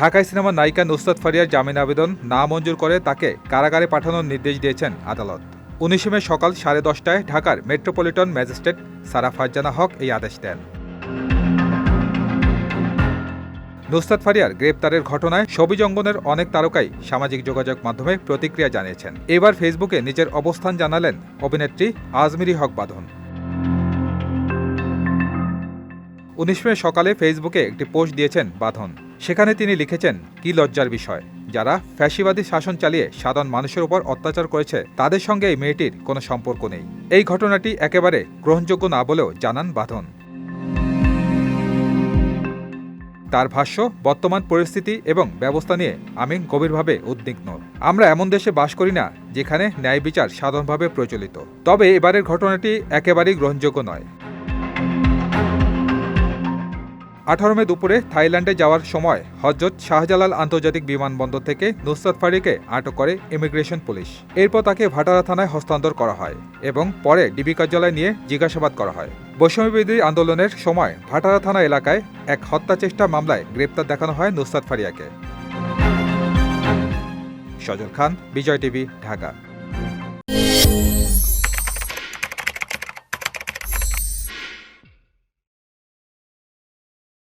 ঢাকায় সিনেমার নায়িকা নুসরাত ফারিয়ার জামিন আবেদন না মঞ্জুর করে তাকে কারাগারে পাঠানোর নির্দেশ দিয়েছেন আদালত। উনিশে মে সকাল সাড়ে দশটায় ঢাকার মেট্রোপলিটন ম্যাজিস্ট্রেট সারা ফারজানা হক এই আদেশ দেন। নুসরাত ফারিয়ার গ্রেপ্তারের ঘটনায় সবিজ অঙ্গনের অনেক তারকাই সামাজিক যোগাযোগ মাধ্যমে প্রতিক্রিয়া জানিয়েছেন। এবার ফেসবুকে নিজের অবস্থান জানালেন অভিনেত্রী আজমিরি হক বাঁধন। উনিশ মে সকালে ফেসবুকে একটি পোস্ট দিয়েছেন বাঁধন। সেখানে তিনি লিখেছেন, কি লজ্জার বিষয়। যারা ফ্যাসিবাদী শাসন চালিয়ে সাধারণ মানুষের উপর অত্যাচার করেছে, তাদের সঙ্গে এই মেয়েটির কোনো সম্পর্ক নেই। এই ঘটনাটি একেবারে গ্রহণযোগ্য না বলেও জানান বাঁধন। তার ভাষ্য, বর্তমান পরিস্থিতি এবং ব্যবস্থা নিয়ে আমি গভীরভাবে উদ্বিগ্ন। আমরা এমন দেশে বাস করি না, যেখানে ন্যায় বিচার সাধারণভাবে প্রচলিত। তবে এবারের ঘটনাটি একেবারেই গ্রহণযোগ্য নয়। আঠারো মে দুপুরে থাইল্যান্ডে যাওয়ার সময় হজরত শাহজালাল আন্তর্জাতিক বিমানবন্দর থেকে নুসরাত ফারিকে আটক করে ইমিগ্রেশন পুলিশ। এরপর তাকে ভাটারা থানায় হস্তান্তর করা হয় এবং পরে ডিবি কার্যালয়ে নিয়ে জিজ্ঞাসাবাদ করা হয়। বৈষম্যবিরোধী আন্দোলনের সময় ভাটারা থানা এলাকায় এক হত্যা চেষ্টা মামলায় গ্রেপ্তার দেখানো হয় নুসরাত ফারিয়াকে। সজল খান, বিজয় টিভি, ঢাকা।